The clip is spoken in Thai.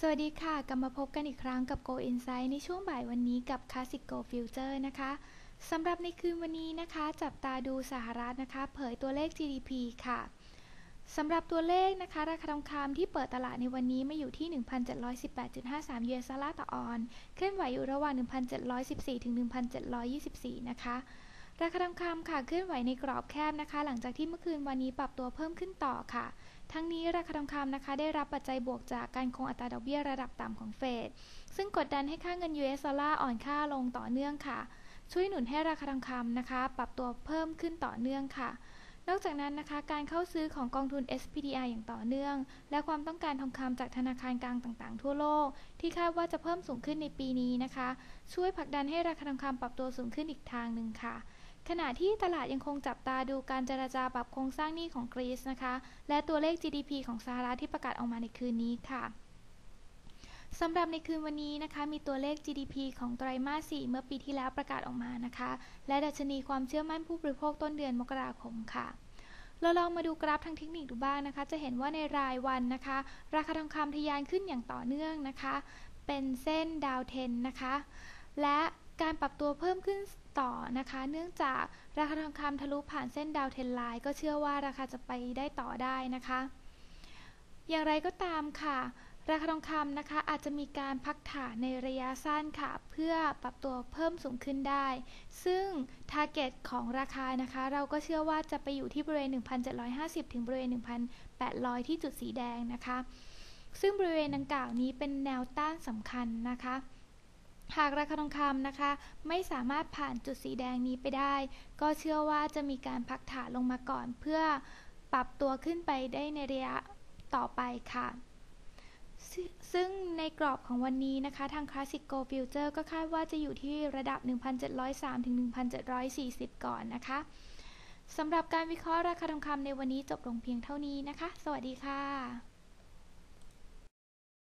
สวัสดีค่ะ กลับมาพบกันอีกครั้งกับ Go Insight ในช่วงบ่ายวันนี้กับ Classic Go Future นะคะสำหรับในคืนวันนี้นะคะ จับตาดูสหรัฐนะคะ เผยตัวเลข GDP ค่ะสำหรับตัวเลขนะคะ ราคาทองคำที่เปิดตลาดในวันนี้มาอยู่ที่ 1,718.53 US ดอลลาร์ต่อออน เคลื่อนไหวอยู่ระหว่าง 1,714ถึง1,724 นะคะ ราคาทองคำค่ะเคลื่อนไหวในกรอบแคบนะคะ หลังจากที่เมื่อคืนวันนี้ปรับตัวเพิ่มขึ้นต่อค่ะ ทั้งนี้ราคาทองคำนะคะ ได้รับปัจจัยบวกจากการคงอัตราดอกเบี้ยระดับต่ำของเฟดซึ่งกดดันให้ค่าเงิน US ดอลลาร์อ่อนค่าลงต่อเนื่องค่ะ ช่วยหนุนให้ราคาทองคำนะคะ ปรับตัวเพิ่มขึ้นต่อเนื่องค่ะนอกจากนั้นนะคะการเข้าซื้อของกองทุน SPDR อย่างต่อเนื่อง และความต้องการทองคำจากธนาคารกลางต่างๆ ทั่วโลก ที่คาดว่าจะเพิ่มสูงขึ้นในปีนี้นะคะ ช่วยผลักดันให้ราคาทองคำปรับตัวสูงขึ้นอีกทางหนึ่งค่ะ ขณะที่ตลาดยังคงจับตาดูการเจราจาปรับโครงสร้างหนี้ของกรีซนะคะ และตัวเลข GDP ของสหรัฐที่ประกาศออกมาในคืนนี้ค่ะสำหรับในคืนวันนี้นะคะ มีตัวเลข GDP ของไตรมาส 4 เมื่อปีที่แล้วประกาศออกมานะคะ และดัชนีความเชื่อมั่นผู้บริโภคต้นเดือนมกราคมค่ะเราลองมาดูกราฟทางเทคนิคดูบ้างนะคะ จะเห็นว่าในรายวันนะคะ ราคาทองคำทะยานขึ้นอย่างต่อเนื่องนะคะ เป็นเส้นดาวเทนนะคะ และ การปรับตัวเพิ่มขึ้นต่อนะคะ เนื่องจากราคาทองคำทะลุผ่านเส้นดาวเทนไลน์ก็เชื่อว่าราคาจะไปได้ต่อได้นะคะ อย่างไรก็ตามค่ะ ราคาทองคำนะคะอาจจะมีการพักฐานในระยะสั้นค่ะ เพื่อปรับตัวเพิ่มสูงขึ้นได้ ซึ่ง t a r g e t ของราคานะคะ เราก็เชื่อว่าจะไปอยู่ที่บริเวณ 1,750 ถึงบริเวณ 1,800 ที่จุดสีแดงนะคะ ซึ่งบริเวณดังกล่าวนี้เป็นแนวต้านสำคัญนะคะ หากราคาทองคำนะคะ ไม่สามารถผ่านจุดสีแดงนี้ไปได้ ก็เชื่อว่าจะมีการพักฐานลงมาก่อน เพื่อปรับตัวขึ้นไปได้ในระยะต่อไปค่ะซึ่งในกรอบของวันนี้นะคะ ทาง Classic Go Future ก็คาดว่าจะอยู่ที่ระดับ 1,703 ถึง 1,740 ก่อนนะคะ สำหรับการวิเคราะห์ราคาทองคำในวันนี้จบลงเพียงเท่านี้นะคะ สวัสดีค่ะ